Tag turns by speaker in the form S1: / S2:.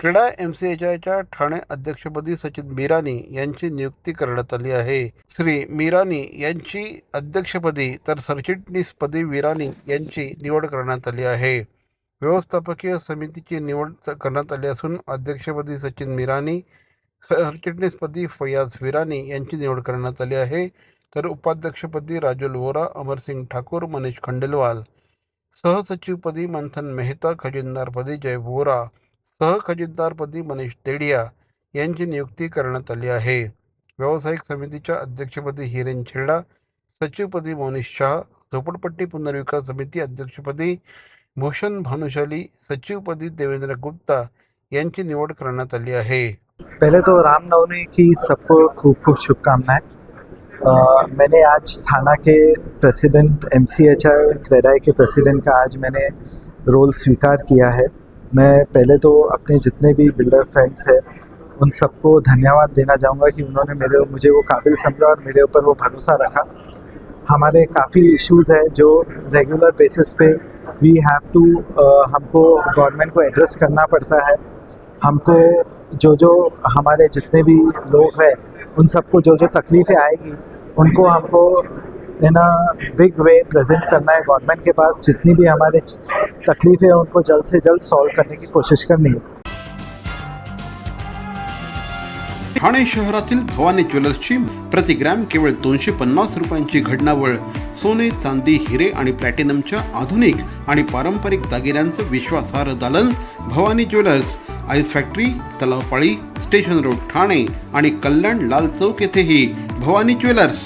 S1: क्रीडा M C H आयच्या ठाणे अध्यक्षपदी सचिन मिरानी यांची नियुक्ती करण्यात आली आहे. श्री मिरानी यांची अध्यक्षपदी तर सरचिटणीसपदी विरानी यांची निवड करण्यात आली आहे. व्यवस्थापकीय समितीची निवड करण्यात आली असून अध्यक्षपदी सचिन मिरानी सरचिटणीसपदी फयाज विरानी यांची निवड करण्यात आली आहे. तर उपाध्यक्षपदी राजुल वोरा अमरसिंग ठाकूर मनीष खंडेलवाल. सहसचिवपदी मंथन मेहता खजिनदारपदी जय वोरा. सहखजिनदारपदी मनीष तेडिया यांची नियुक्ती करण्यात आली आहे. व्यावसायिक समितीच्या अध्यक्षपदी हिरेन छेडा सचिवपदी मोनिश शाह, झोपडपट्टी पुनर्विकास समिती अध्यक्षपदी भूषण भानुशाली, सचिवपदी देवेंद्र गुप्ता यांची निवड करण्यात आली आहे.
S2: पहले तो रामनवमी की सबको खूब खूब शुभकामनाएँ। मैंने आज थाना के president M C H I CREDAI K president का आज मैंने रोल स्वीकार किया है। मैं पहले तो अपने जितने भी बिल्डर फ्रेंड्स हैं उन सबको धन्यवाद देना चाहूँगा कि उन्होंने मेरे मुझे वो काबिल समझा और मेरे ऊपर वो भरोसा रखा। हमारे काफ़ी इश्यूज़ हैं जो रेगुलर बेसिस पे वी हैव टू हमको गवर्नमेंट को एड्रेस करना पड़ता है। हमको जो जो हमारे जितने भी लोग हैं उन सबको जो जो तकलीफ़ें आएगी उनको हमको in a big way present करना है गवर्नमेंट के पास। जितनी भी हमारे तकलीफ़ें हैं उनको जल्द से जल्द सॉल्व करने की कोशिश करनी है।
S1: ठाणे शहरातील भवानी ज्वेलर्सची प्रति ग्रॅम केवळ दोनशे पन्नास रुपयांची घडणावळ सोने चांदी हिरे आणि प्लॅटिनमच्या आधुनिक आणि पारंपरिक दागिन्यांचं विश्वासार्ह दालन Bhavani jewellers ice factory Talavpali station road Thane आणि कल्याण लाल चौक येथेही भवानी ज्वेलर्स